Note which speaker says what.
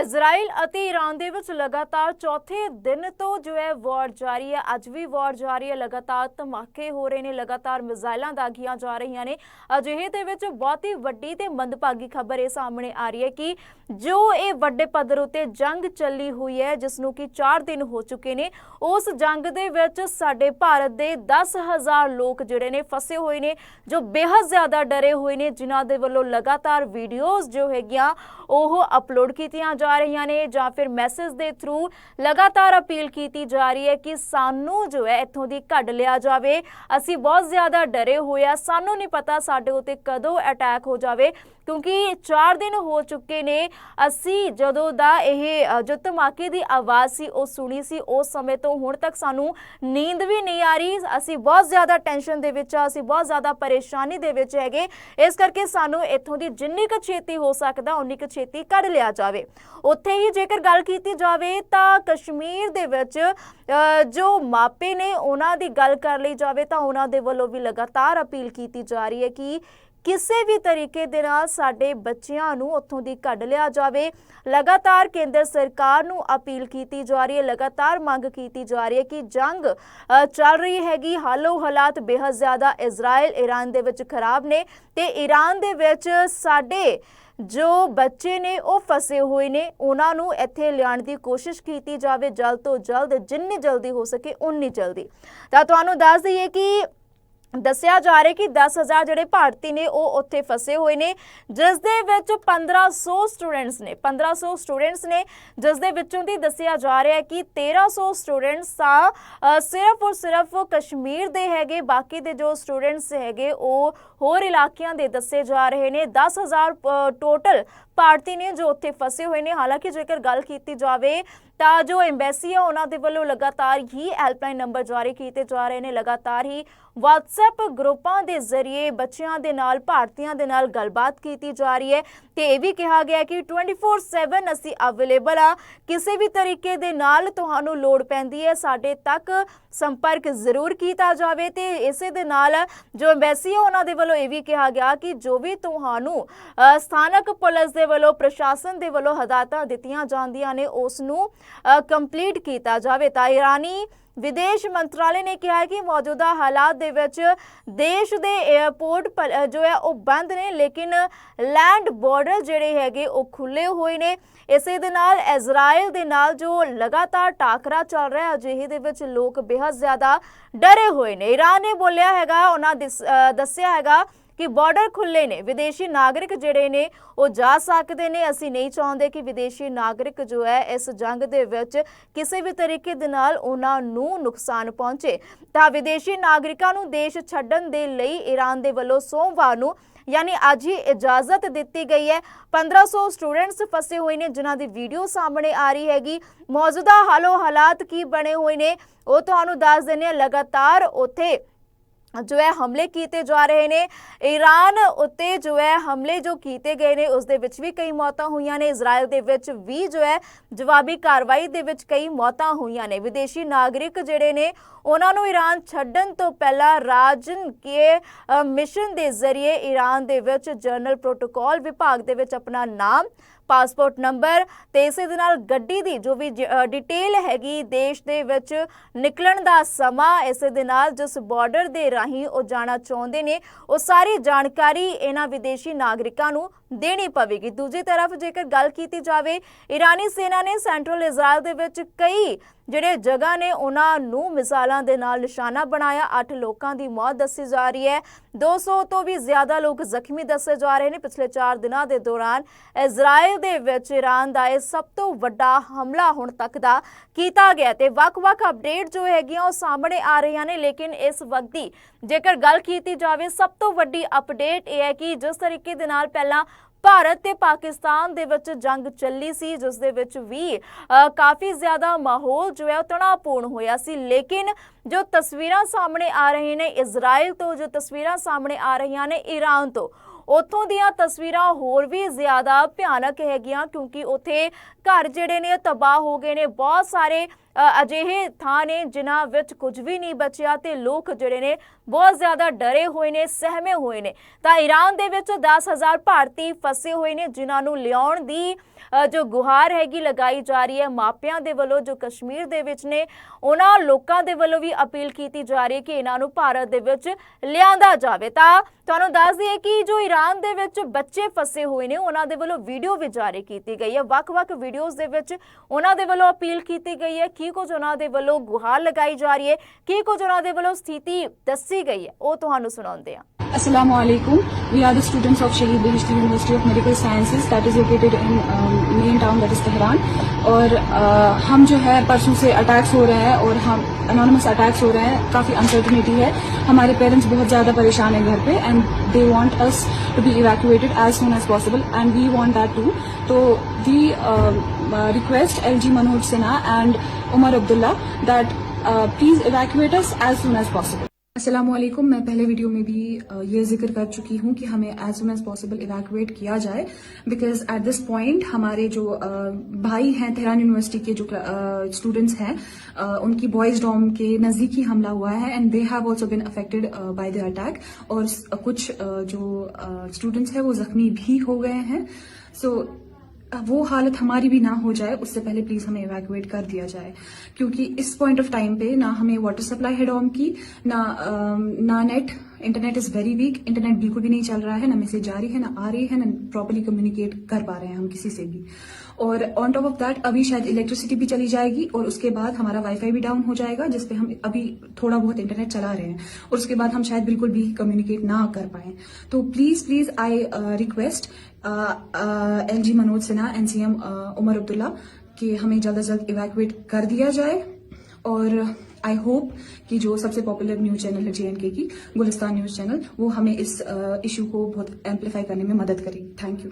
Speaker 1: Israel ਅਤੇ Iran ਦੇ ਵਿੱਚ ਲਗਾਤਾਰ ਚੌਥੇ ਦਿਨ ਤੋਂ ਜੋ ਹੈ ਵਾਰ ਜਾਰੀ ਹੈ। ਅੱਜ ਵੀ ਵਾਰ ਜਾਰੀ ਹੈ। ਲਗਾਤਾਰ ਧਮਾਕੇ ਹੋ ਰਹੇ ਨੇ। ਲਗਾਤਾਰ ਮਿਜ਼ਾਈਲਾਂ ਦਾਗੀਆਂ ਜਾ ਰਹੀਆਂ ਨੇ। ਅਜਿਹੇ ਦੇ ਵਿੱਚ ਬਹੁਤ ਹੀ ਵੱਡੀ ਤੇ ਮੰਦਭਾਗੀ ਖਬਰ ਇਹ ਸਾਹਮਣੇ ਆ ਰਹੀ ਹੈ ਕਿ ਜੋ ਇਹ ਵੱਡੇ ਪੱਧਰ ਉਤੇ ਜੰਗ ਚੱਲੀ ਹੋਈ ਹੈ, ਜਿਸ ਨੂੰ ਕਿ 4 ਦਿਨ ਹੋ ਚੁੱਕੇ ਨੇ, ਉਸ ਜੰਗ ਦੇ ਵਿੱਚ ਸਾਡੇ ਭਾਰਤ ਦੇ 10000 ਲੋਕ ਜਿਹੜੇ ਨੇ ਫਸੇ ਹੋਏ ਨੇ, ਜੋ ਬੇਹੱਦ ਜ਼ਿਆਦਾ ਡਰੇ ਹੋਏ ਨੇ, ਜਿਨ੍ਹਾਂ ਦੇ ਵੱਲੋਂ ਲਗਾਤਾਰ ਵੀਡੀਓਜ਼ ਜੋ ਹੈਗੀਆਂ, ਉਹ ਅਪਲੋਡ ਕੀਤੀਆਂ ਜਾ ਰਹੀਆਂ ਨੇ ਜਾਂ ਫਿਰ ਮੈਸੇਜ ਦੇ ਥਰੂ ਲਗਾਤਾਰ ਅਪੀਲ ਕੀਤੀ ਜਾ ਰਹੀ ਹੈ ਕਿ ਸਾਨੂੰ ਜੋ ਹੈ ਇੱਥੋਂ ਦੀ ਕੱਢ ਲਿਆ ਜਾਵੇ। ਅਸੀਂ ਬਹੁਤ ਜ਼ਿਆਦਾ ਡਰੇ ਹੋਏ ਆ। ਸਾਨੂੰ ਨਹੀਂ ਪਤਾ ਸਾਡੇ ਉੱਤੇ ਕਦੋਂ ਅਟੈਕ ਹੋ ਜਾਵੇ, ਕਿਉਂਕਿ 4 ਦਿਨ ਹੋ ਚੁੱਕੇ ਨੇ। ਅਸੀਂ ਜਦੋਂ ਦਾ ਇਹ ਜੋ ਧਮਾਕੇ ਦੀ ਆਵਾਜ਼ ਸੀ, ਉਹ ਸੁਣੀ ਸੀ, ਉਸ ਸਮੇਂ ਤੋਂ ਹੁਣ ਤੱਕ ਸਾਨੂੰ ਨੀਂਦ ਵੀ ਨਹੀਂ ਆ ਰਹੀ। ਅਸੀਂ ਬਹੁਤ ਜ਼ਿਆਦਾ ਟੈਨਸ਼ਨ ਦੇ ਵਿੱਚ ਆ, ਅਸੀਂ ਬਹੁਤ ਜ਼ਿਆਦਾ ਪਰੇਸ਼ਾਨੀ ਦੇ ਵਿੱਚ ਹੈਗੇ। ਇਸ ਕਰਕੇ ਸਾਨੂੰ ਇੱਥੋਂ ਦੀ ਜਿੰਨੀ ਕੁ ਛੇਤੀ ਹੋ ਸਕਦਾ, ਉਨੀ ਕੁ ਛੇਤੀ ਕੱਢ ਲਿਆ ਜਾਵੇ। ਉੱਥੇ ਹੀ ਜੇਕਰ ਗੱਲ ਕੀਤੀ ਜਾਵੇ ਤਾਂ ਕਸ਼ਮੀਰ ਦੇ ਵਿੱਚ ਜੋ ਮਾਪੇ ਨੇ ਉਹਨਾਂ ਦੀ ਗੱਲ ਕਰ ਲਈ ਜਾਵੇ ਤਾਂ ਉਹਨਾਂ ਦੇ ਵੱਲੋਂ ਵੀ ਲਗਾਤਾਰ ਅਪੀਲ ਕੀਤੀ ਜਾ ਰਹੀ ਹੈ ਕਿ ਕਿਸੇ ਵੀ ਤਰੀਕੇ ਦੇ ਨਾਲ ਸਾਡੇ ਬੱਚਿਆਂ ਨੂੰ ਉੱਥੋਂ ਦੀ ਕੱਢ ਲਿਆ ਜਾਵੇ। ਲਗਾਤਾਰ ਕੇਂਦਰ ਸਰਕਾਰ ਨੂੰ ਅਪੀਲ ਕੀਤੀ ਜਾ ਰਹੀ ਹੈ, ਲਗਾਤਾਰ ਮੰਗ ਕੀਤੀ ਜਾ ਰਹੀ ਹੈ ਕਿ ਜੰਗ ਚੱਲ ਰਹੀ ਹੈਗੀ। ਹਾਲੋ ਹਾਲਾਤ ਬੇਹੱਦ ਜ਼ਿਆਦਾ ਇਜ਼ਰਾਈਲ ਈਰਾਨ ਦੇ ਵਿੱਚ ਖਰਾਬ ਨੇ ਤੇ ਈਰਾਨ ਦੇ ਵਿੱਚ ਸਾਡੇ ਜੋ ਬੱਚੇ ਨੇ, ਉਹ ਫਸੇ ਹੋਏ ਨੇ। ਉਹਨਾਂ ਨੂੰ ਇੱਥੇ ਲਿਆਉਣ ਦੀ ਕੋਸ਼ਿਸ਼ ਕੀਤੀ ਜਾਵੇ। ਜਲਦ ਤੋਂ ਜਲਦ, ਜਿੰਨੀ ਜਲਦੀ ਹੋ ਸਕੇ, ਉਨੀ ਜਲਦੀ। ਤਾਂ ਤੁਹਾਨੂੰ ਦੱਸ ਦਈਏ ਕਿ ਦੱਸਿਆ ਜਾ ਰਿਹਾ ਕਿ 10000 ਜਿਹੜੇ ਭਾਰਤੀ ਨੇ ਉਹ ਉੱਥੇ ਫਸੇ ਹੋਏ ਨੇ, ਜਿਸ ਦੇ ਵਿੱਚ 1500 ਸਟੂਡੈਂਟਸ ਨੇ 1500 ਸਟੂਡੈਂਟਸ ਨੇ, ਜਿਸ ਦੇ ਵਿੱਚੋਂ ਦੀ ਦੱਸਿਆ ਜਾ ਰਿਹਾ ਹੈ ਕਿ 1300 ਸਟੂਡੈਂਟਸ ਤਾਂ ਸਿਰਫ ਔਰ ਸਿਰਫ ਕਸ਼ਮੀਰ ਦੇ ਹੈਗੇ, ਬਾਕੀ ਦੇ ਜੋ ਸਟੂਡੈਂਟਸ ਹੈਗੇ, ਉਹ ਹੋਰ ਇਲਾਕਿਆਂ ਦੇ ਦੱਸੇ ਜਾ ਰਹੇ ਨੇ। 10000 ਟੋਟਲ ਭਾਰਤੀ ਨੇ ਜੋ ਉੱਥੇ ਫਸੇ ਹੋਏ ਨੇ, ਹਾਲਾਂਕਿ ਜੇਕਰ ਗੱਲ ਕੀਤੀ ਜਾਵੇ ਤਾਂ ਜੋ ਐਮਬੈਸੀ ਹੈ ਉਹਨਾਂ ਦੇ ਵੱਲੋਂ ਲਗਾਤਾਰ ਹੀ ਹੈਲਪਲਾਈਨ ਨੰਬਰ ਜਾਰੀ ਕੀਤੇ ਜਾ ਰਹੇ ਨੇ, ਲਗਾਤਾਰ ਹੀ WhatsApp ਗਰੁੱਪਾਂ ਦੇ ਜ਼ਰੀਏ ਬੱਚਿਆਂ ਦੇ ਨਾਲ, ਭਾਰਤੀਆਂ ਦੇ ਨਾਲ ਗੱਲਬਾਤ ਕੀਤੀ ਜਾ ਰਹੀ ਹੈ। ਤੇ ਇਹ ਵੀ ਕਿਹਾ ਗਿਆ ਹੈ ਕਿ 24/7 ਅਸੀਂ ਅਵੇਲੇਬਲ ਆ, ਕਿਸੇ ਵੀ ਤਰੀਕੇ ਦੇ ਨਾਲ ਤੁਹਾਨੂੰ ਲੋੜ ਪੈਂਦੀ ਹੈ, ਸਾਡੇ ਤੱਕ ਸੰਪਰਕ ਜ਼ਰੂਰ ਕੀਤਾ ਜਾਵੇ। ਤੇ ਇਸੇ ਦੇ ਨਾਲ ਜੋ ਐਮਬੈਸੀ ਹੈ ਉਹਨਾਂ ਦੇ ਵੱਲੋਂ ਇਹ ਵੀ ਕਿਹਾ ਗਿਆ ਕਿ ਜੋ ਵੀ ਤੁਹਾਨੂੰ ਸਥਾਨਕ ਪੁਲਿਸ ਦੇ ਵੱਲੋਂ, ਪ੍ਰਸ਼ਾਸਨ ਦੇ ਵੱਲੋਂ ਹਦਾਇਤਾਂ ਦਿੱਤੀਆਂ ਜਾਂਦੀਆਂ ਨੇ ਉਸ ਨੂੰ ਕੰਪਲੀਟ ਕੀਤਾ ਜਾਵੇ। ਤਾਂ ਇਰਾਨੀ ਵਿਦੇਸ਼ ਮੰਤਰਾਲੇ ਨੇ ਕਿਹਾ ਹੈ ਕਿ ਮੌਜੂਦਾ ਹਾਲਾਤ ਦੇ ਵਿੱਚ ਦੇਸ਼ ਦੇ 에ਅਰਪੋਰਟ ਜੋ ਹੈ, ਉਹ ਬੰਦ ਨੇ, ਲੇਕਿਨ ਲੈਂਡ ਬਾਰਡਰ ਜਿਹੜੇ ਹੈਗੇ, ਉਹ ਖੁੱਲੇ ਹੋਏ ਨੇ। ਇਸੇ ਦੇ ਨਾਲ ਇਜ਼ਰਾਈਲ ਦੇ ਨਾਲ ਜੋ ਲਗਾਤਾਰ ਟਾਕਰਾ ਚੱਲ ਰਿਹਾ ਹੈ ਅਜਿਹੇ ਦੇ ਵਿੱਚ ਲੋਕ ਬੇਹੱਦ ਜ਼ਿਆਦਾ ਡਰੇ ਹੋਏ ਨੇ। ਈਰਾਨ ਨੇ ਬੋਲਿਆ ਹੈਗਾ, ਉਹਨਾਂ ਦਿਸ- ਦੱਸਿਆ ਹੈਗਾ ਕਿ ਬਾਰਡਰ ਖੁੱਲੇ ਨੇ। ਵਿਦੇਸ਼ੀ ਨਾਗਰਿਕ ਜਿਹੜੇ ਨੇ, ਉਹ ਜਾ ਸਕਦੇ ਨੇ। ਅਸੀਂ ਨਹੀਂ ਚਾਹੁੰਦੇ ਕਿ ਵਿਦੇਸ਼ੀ ਨਾਗਰਿਕ ਜੋ ਹੈ, ਇਸ ਜੰਗ ਦੇ ਵਿੱਚ ਕਿਸੇ ਵੀ ਤਰੀਕੇ ਦੇ ਨਾਲ ਉਹਨਾਂ ਨੂੰ ਨੁਕਸਾਨ ਪਹੁੰਚੇ। ਤਾਂ ਵਿਦੇਸ਼ੀ ਨਾਗਰਿਕਾਂ ਨੂੰ ਦੇਸ਼ ਛੱਡਣ ਦੇ ਲਈ ਈਰਾਨ ਦੇ ਵੱਲੋਂ ਸੋਮਵਾਰ ਨੂੰ ਯਾਨੀ ਅੱਜ ਹੀ ਇਜਾਜ਼ਤ ਦਿੱਤੀ ਗਈ ਹੈ। 1500 ਸਟੂਡੈਂਟਸ ਫਸੇ ਹੋਏ ਨੇ, ਜਿਨ੍ਹਾਂ ਦੀ ਵੀਡੀਓ ਸਾਹਮਣੇ ਆ ਰਹੀ ਹੈਗੀ। ਮੌਜੂਦਾ ਹਾਲੋ ਹਾਲਾਤ ਕੀ ਬਣੇ ਹੋਏ ਨੇ, ਉਹ ਤੁਹਾਨੂੰ ਦੱਸ ਦਿੰਦੇ ਹਾਂ। ਲਗਾਤਾਰ ਉੱਥੇ ਜੋ ਹੈ ਹਮਲੇ ਕੀਤੇ ਜਾ ਰਹੇ ਨੇ ਈਰਾਨ ਉੱਤੇ ਜੋ ਹੈ ਹਮਲੇ ਜੋ ਕੀਤੇ ਗਏ ਨੇ ਉਸ ਦੇ ਵਿੱਚ ਵੀ ਕਈ ਮੌਤਾਂ ਹੋਈਆਂ ਨੇ ਇਜ਼ਰਾਈਲ ਦੇ ਵਿੱਚ ਵੀ ਜੋ ਹੈ ਜਵਾਬੀ ਕਾਰਵਾਈ ਦੇ ਵਿੱਚ ਕਈ ਮੌਤਾਂ ਹੋਈਆਂ ਨੇ ਵਿਦੇਸ਼ੀ ਨਾਗਰਿਕ ਜਿਹੜੇ ਨੇ ਉਹਨਾਂ ਨੂੰ ਈਰਾਨ ਛੱਡਣ ਤੋਂ ਪਹਿਲਾਂ ਰਾਜਨ ਕੇ ਮਿਸ਼ਨ ਦੇ ਜ਼ਰੀਏ ਈਰਾਨ ਦੇ ਵਿੱਚ ਜਨਰਲ ਪ੍ਰੋਟੋਕਾਲ ਵਿਭਾਗ ਦੇ ਵਿੱਚ ਆਪਣਾ ਨਾਮ ਪਾਸਪੋਰਟ ਨੰਬਰ ਤੇ ਇਸੇ ਦੇ ਨਾਲ ਗੱਡੀ ਦੀ ਜੋ ਵੀ ਡਿਟੇਲ ਹੈਗੀ ਦੇਸ਼ ਦੇ ਵਿੱਚ ਨਿਕਲਣ ਦਾ ਸਮਾਂ ਇਸੇ ਦੇ ਨਾਲ ਜਿਸ ਬਾਰਡਰ ਦੇ ਰਾਹੀਂ ਉਹ ਜਾਣਾ ਚਾਹੁੰਦੇ ਨੇ, ਉਹ ਸਾਰੀ ਜਾਣਕਾਰੀ ਇਹਨਾਂ ਵਿਦੇਸ਼ੀ ਨਾਗਰਿਕਾਂ ਨੂੰ ਦੇਣੀ ਪਵੇਗੀ। ਦੂਜੀ ਤਰਫ ਜੇਕਰ ਗੱਲ ਕੀਤੀ ਜਾਵੇ ਈਰਾਨੀ ਸੈਨਾ ਨੇ ਸੈਂਟਰਲ ਇਜ਼ਰਾਈਲ ਦੇ ਵਿੱਚ ਕਈ ਜਿਹੜੇ ਜਗ੍ਹਾ ਨੇ, ਉਹਨਾਂ ਨੂੰ ਮਿਸਾਲਾਂ ਦੇ ਨਾਲ ਨਿਸ਼ਾਨਾ ਬਣਾਇਆ। 8 ਲੋਕਾਂ ਦੀ ਮੌਤ ਦੱਸੀ ਜਾ ਰਹੀ ਹੈ। 200 ਤੋਂ ਵੀ ਜ਼ਿਆਦਾ ਲੋਕ ਜ਼ਖਮੀ ਦੱਸੇ ਜਾ ਰਹੇ ਨੇ। ਪਿਛਲੇ 4 ਦਿਨਾਂ ਦੇ ਦੌਰਾਨ ਇਜ਼ਰਾਈਲ ਦੇ ਵਿੱਚ ਈਰਾਨ ਦਾ ਇਹ ਸਭ ਤੋਂ ਵੱਡਾ ਹਮਲਾ ਹੁਣ ਤੱਕ ਦਾ ਕੀਤਾ ਗਿਆ ਤੇ ਵੱਖ-ਵੱਖ ਅਪਡੇਟ ਜੋ ਹੈਗੀਆਂ ਉਹ ਸਾਹਮਣੇ ਆ ਰਹੀਆਂ ਨੇ। ਲੇਕਿਨ ਇਸ ਵਕਤ ਦੀ ਜੇਕਰ ਗੱਲ ਕੀਤੀ ਜਾਵੇ, ਸਭ ਤੋਂ ਵੱਡੀ ਅਪਡੇਟ ਇਹ ਹੈ ਕਿ ਜਿਸ ਤਰੀਕੇ ਦੇ ਨਾਲ ਪਹਿਲਾਂ ਭਾਰਤ ਤੇ ਪਾਕਿਸਤਾਨ ਦੇ ਵਿੱਚ ਜੰਗ ਚੱਲੀ ਸੀ, ਜਿਸ ਦੇ ਵਿੱਚ ਵੀ ਕਾਫੀ ਜ਼ਿਆਦਾ ਮਾਹੌਲ ਜੋ ਹੈ ਉਹ ਤਣਾਅਪੂਰਨ ਹੋਇਆ ਸੀ। ਲੇਕਿਨ ਜੋ ਤਸਵੀਰਾਂ ਸਾਹਮਣੇ ਆ ਰਹੀਆਂ ਨੇ ਇਜ਼ਰਾਈਲ ਤੋਂ ਜੋ ਤਸਵੀਰਾਂ ਸਾਹਮਣੇ ਆ ਰਹੀਆਂ ਨੇ ਈਰਾਨ ਤੋਂ, ਉੱਥੋਂ ਦੀਆਂ ਤਸਵੀਰਾਂ ਹੋਰ ਵੀ ਜ਼ਿਆਦਾ ਭਿਆਨਕ ਹੈਗੀਆਂ, ਕਿਉਂਕਿ ਉੱਥੇ ਘਰ ਜਿਹੜੇ ਨੇ, ਤਬਾਹ ਹੋ ਗਏ ਨੇ। ਬਹੁਤ ਸਾਰੇ ਅਜਿਹੇ ਥਾਂ ਨੇ ਜਿਨ੍ਹਾਂ ਵਿੱਚ ਕੁਝ ਵੀ ਨਹੀਂ ਬਚਿਆ ਤੇ ਲੋਕ ਜਿਹੜੇ ਨੇ ਬਹੁਤ ਜ਼ਿਆਦਾ ਡਰੇ ਹੋਏ ਨੇ, ਸਹਿਮੇ ਹੋਏ ਨੇ। ਤਾਂ ਈਰਾਨ ਦੇ ਵਿੱਚ 10000 ਭਾਰਤੀ ਫਸੇ ਹੋਏ ਨੇ, ਜਿਨ੍ਹਾਂ ਨੂੰ ਲਿਆਉਣ ਦੀ ਜੋ ਗੁਹਾਰ ਹੈਗੀ ਲਗਾਈ ਜਾ ਰਹੀ ਹੈ, ਮਾਪਿਆਂ ਦੇ ਵੱਲੋਂ ਜੋ ਕਸ਼ਮੀਰ ਦੇ ਵਿੱਚ ਨੇ, ਉਹਨਾਂ ਲੋਕਾਂ ਦੇ ਵੱਲੋਂ ਵੀ ਅਪੀਲ ਕੀਤੀ ਜਾ ਰਹੀ ਹੈ ਕਿ ਇਹਨਾਂ ਨੂੰ ਭਾਰਤ ਦੇ ਵਿੱਚ ਲਿਆਂਦਾ ਜਾਵੇ। ਤਾਂ ਤੁਹਾਨੂੰ ਦੱਸ ਦਈਏ ਕਿ ਜੋ ਈਰਾਨ ਦੇ ਵਿੱਚ ਬੱਚੇ ਫਸੇ ਹੋਏ ਨੇ, ਉਹਨਾਂ ਦੇ ਵੱਲੋਂ ਵੀਡੀਓ ਵੀ ਜਾਰੀ ਕੀਤੀ ਗਈ ਹੈ। ਵੱਖ-ਵੱਖ ਵੀਡੀਓਜ਼ ਦੇ ਵਿੱਚ ਉਹਨਾਂ ਦੇ ਵੱਲੋਂ ਅਪੀਲ ਕੀਤੀ ਗਈ ਹੈ ਕਿ ਕੁਝ ਉਹਨਾਂ ਦੇ ਵੱਲੋਂ ਗੁਹਾਰ ਲਗਾਈ ਜਾ ਰਹੀ ਹੈ ਕੀ ਕੁਝ ਉਹਨਾਂ ਦੇ ਵੱਲੋਂ ਸਥਿਤੀ ਦੱਸੀ ਗਈ ਹੈ ਉਹ ਤੁਹਾਨੂੰ ਸੁਣਾਉਂਦੇ ਹਾਂ
Speaker 2: Assalamu alaikum. We are the students of Shaheed Beheshti University of Medical Sciences that is located in um, main town that is Tehran. और uh, हम जो है परसों से अटैक्स हो रहे हैं और हम अनोनमस अटैक्स हो रहे हैं काफ़ी अनसर्टनिटी है हमारे पेरेंट्स बहुत ज़्यादा परेशान है घर पे and they want us to be evacuated as soon as possible and we want that to तो we request L G Manoj Sinha and Omar Abdullah that please evacuate us as soon as possible अस्सलाम वालेकुम मैं पहले video में भी ये ज़िक्र कर चुकी हूँ कि हमें as soon as possible evacuate किया जाए बिकॉज़ एट दिस पॉइंट हमारे जो भाई हैं, तेहरान यूनिवर्सिटी के जो स्टूडेंट्स हैं उनकी बॉयज़ डॉम के नज़दीक ही हमला हुआ है and they have also been affected by the attack और कुछ जो स्टूडेंट्स हैं, वो जख्मी भी हो गए हैं। सो वो हालत हमारी भी ना हो जाए, उससे पहले प्लीज़ हमें इवैक्यूएट कर दिया जाए। क्योंकि इस पॉइंट ऑफ़ टाइम पे ना हमें वाटर सप्लाई है डॉम की, ना ना net internet is very weak internet बिल्कुल भी नहीं चल रहा है, ना मैसेज जा रही है, ना आ रही है, ना प्रॉपरली कम्युनिकेट कर पा रहे हैं हम किसी से भी। और ऑन टॉप ऑफ़ दैट अभी शायद इलेक्ट्रिसिटी भी चली जाएगी और उसके बाद हमारा वाईफाई भी डाउन हो जाएगा, जिसपे हम अभी थोड़ा बहुत इंटरनेट चला रहे हैं। और उसके बाद हम शायद बिल्कुल भी कम्युनिकेट ना कर पाए। तो please please I request L G Manoj Sinha and CM Omar Abdullah कि हमें जल्द से जल्द इवैक्यूएट कर दिया जाए। और आई होप कि जो सबसे पॉपुलर न्यूज़ चैनल है जे की गुलिस्तान न्यूज़ चैनल वो हमें इस इशू को बहुत एम्पलीफाई करने में मदद करेगी। Thank you